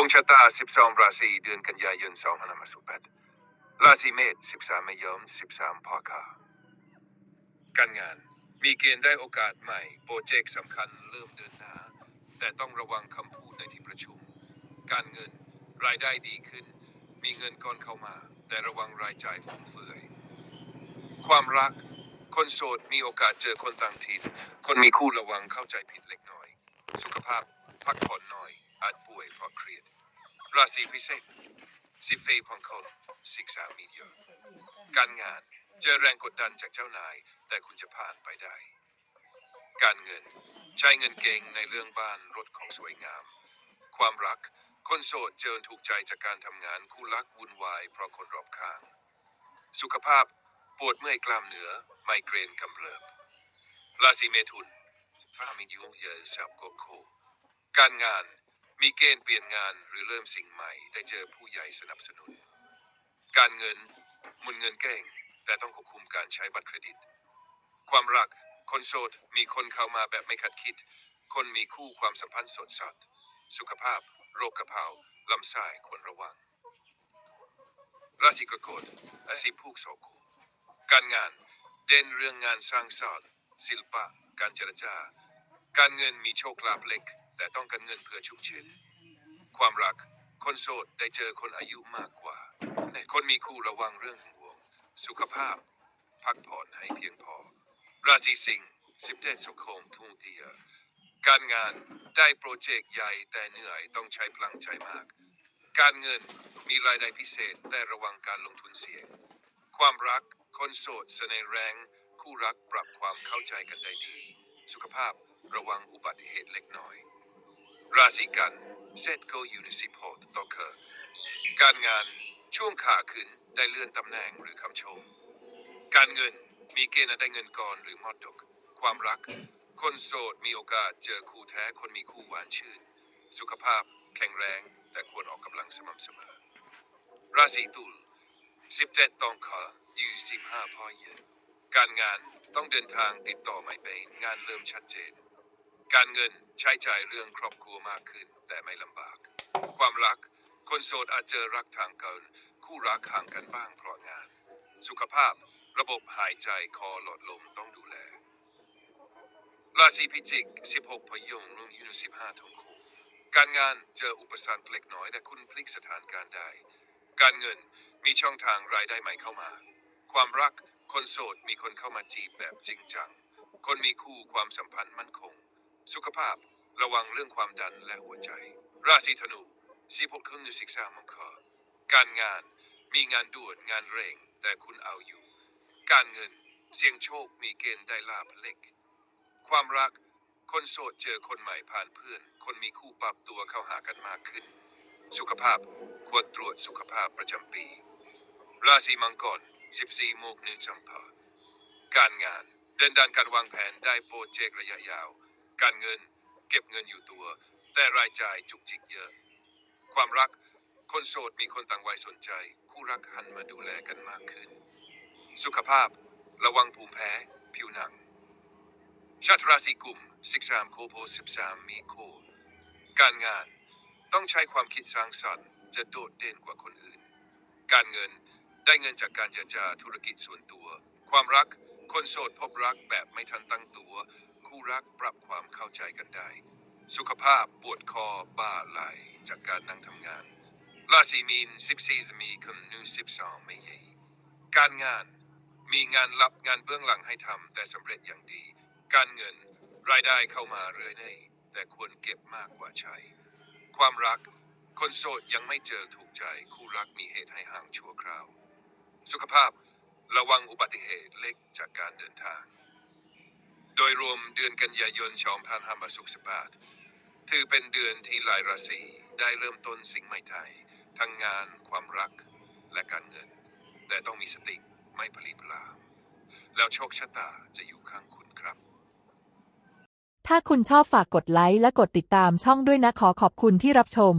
วงชะตา 12 ราศีเดือนกันยายน2568ราศีเมษ13มยม 13พอคาการงานมีเกณฑ์ได้โอกาสใหม่ โปรเจกต์สำคัญเริ่มเดินหน้า แต่ต้องระวังคำพูดในที่ประชุม การเงินรายได้ดีขึ้น มีเงินก้อนเข้ามา แต่ระวังรายจ่ายฟุ่มเฟือย ความรัก คนโสดมีโอกาสเจอคนต่างถิ่น คนมีคู่ระวังเข้าใจผิด สุขภาพพักผ่อนน้อย อาจป่วยเพราะเครียด ราศีพิเศษสิเฟยพองคนศึกษามีเยอะการงานเจอแรงกดดันจากเจ้านาย แต่คุณจะผ่านไปได้ การเงินใช้เงินเก่งในเรื่องบ้านรถของสวยงาม ความรักคนโสดเจอถูกใจจากการทำงานคู่รักวุ่นวายเพราะคนรอบข้าง สุขภาพปวดเมื่อยกล้ามเนื้อไมเกรนกำเริบราศีเมถุน ฟ้ามียุ่งเยอะสับกบโคการงานมีเกณฑ์เปลี่ยนงานหรือเริ่มสิ่งใหม่ ได้เจอผู้ใหญ่สนับสนุน การเงินหมุนเงินเก่ง แต่ต้องควบคุมการใช้บัตรเครดิต ความรักคนโสดมีคนเข้ามาแบบไม่คาดคิด คนมีคู่ความสัมพันธ์สดสดสุขภาพ โรคกระเพราลำไส้ควรระวัง ราศีกรกฎอาชีพผูกโสกุการงาน เด่นเรื่องงานสร้างสรรค์ศิลปะ การเจรจา การเงินมีโชคลาภเล็ก แต่ต้องการเงินเพื่อฉุกเฉินความรัก คนโสดได้เจอคนอายุมากกว่า คนมีคู่ระวังเรื่องห่วง สุขภาพ พักผ่อนให้เพียงพอ ราศีสิงห์สิบเจ็ดสุขมทุ่งเทียการงานได้โปรเจกต์ใหญ่แต่เหนื่อยต้องใช้พลังใจมาก การเงินมีรายได้พิเศษแต่ระวังการลงทุนเสี่ยง ความรักคนโสดเสน่ห์แรง คู่รักปรับความเข้าใจกันได้ดี สุขภาพ ระวังอุบัติเหตุเล็กน้อย ราศีกันเซตโกยูนิสิพอร์ตต่อเคอร์การงานช่วงขาขึ้นได้เลื่อนตำแหน่งหรือคำชม การเงินมีเกณฑ์ได้เงินก่อนหรือมอดดก ความรัก คนโสดมีโอกาสเจอคู่แท้คนมีคู่หวานชื่น สุขภาพแข็งแรงแต่ควรออกกำลังสม่ำเสมอ ราศีตุล17ต้องขออยู่15พ่อเย็นการงานต้องเดินทางติดต่อไม่เป็นงานเริ่มชัดเจน การเงินใช้จ่ายเรื่องครอบครัวมากขึ้น แต่ไม่ลำบาก ความรัก คนโสดอาจเจอรักทางเกิน คู่รักห่างกันบ้างเพราะงาน สุขภาพ ระบบหายใจคอหลอดลมต้องดูแล ราศีพิจิก 16 พยงรุ่งยุน15ทงคูการงานเจออุปสรรคเล็กน้อยแต่คุณพลิกสถานการณ์ได้ การเงินมีช่องทางรายได้ใหม่เข้ามา ความรักคนโสดมีคนเข้ามาจีบแบบจริงจัง คนมีคู่ความสัมพันธ์มั่นคง สุขภาพระวังเรื่องความดันและหัวใจ ราศีธนูสีพกครึ่งศึกษามังคอการงานมีงานด่วนงานเร่ง แต่คุณเอาอยู่ การเงินเสี่ยงโชคมีเกณฑ์ได้ลาภเล็ก ความรักคนโสดเจอคนใหม่ผ่านเพื่อน คนมีคู่ปรับตัวเข้าหากันมากขึ้น สุขภาพควรตรวจสุขภาพประจำปี ราศีมังกร 14โมกนึงจำพาการงานเดินด้านการวางแผนได้โปรเจกต์ระยะยาว การเงินเก็บเงินอยู่ตัว แต่รายจ่ายจุกจิกเยอะ ความรักคนโสดมีคนต่างวัยสนใจ คู่รักหันมาดูแลกันมากขึ้น สุขภาพระวังภูมิแพ้ผิวหนัง ชาติราศีกุม13 โคโพ13 มีโค การงานต้องใช้ความคิดสร้างสรรค์จะโดดเด่นกว่าคนอื่น การเงินได้เงินจากการเจรจาธุรกิจส่วนตัว ความรักคนโสดพบรักแบบไม่ทันตั้งตัว คู่รักปรับความเข้าใจกันได้ สุขภาพปวดคอบ่าไหลจากการนั่งทำงานราศีมีน14มีคำนู12ไม่ใหญ่การงานมีงานรับงานเบื้องหลังให้ทำแต่สำเร็จอย่างดี การเงินรายได้เข้ามาเรื่อยๆแต่ควรเก็บมากกว่าใช้ ความรักคนโสดยังไม่เจอถูกใจ คู่รักมีเหตุให้ห่างชั่วคราว สุขภาพระวังอุบัติเหตุเล็กจากการเดินทาง ดยรวมเดือนกันยายนชอมพันธามาสุขสบาทถือเป็นเดือนที่หลายราศีได้เริ่มต้นสิ่งใหม่ไทย ทั้งงานความรักและการเงิน แต่ต้องมีสติไม่ผลีผลามแล้วโชคชะตาจะอยู่ข้างคุณครับ ถ้าคุณชอบฝากกดไลค์และกดติดตามช่องด้วยนะขอขอบคุณที่รับชม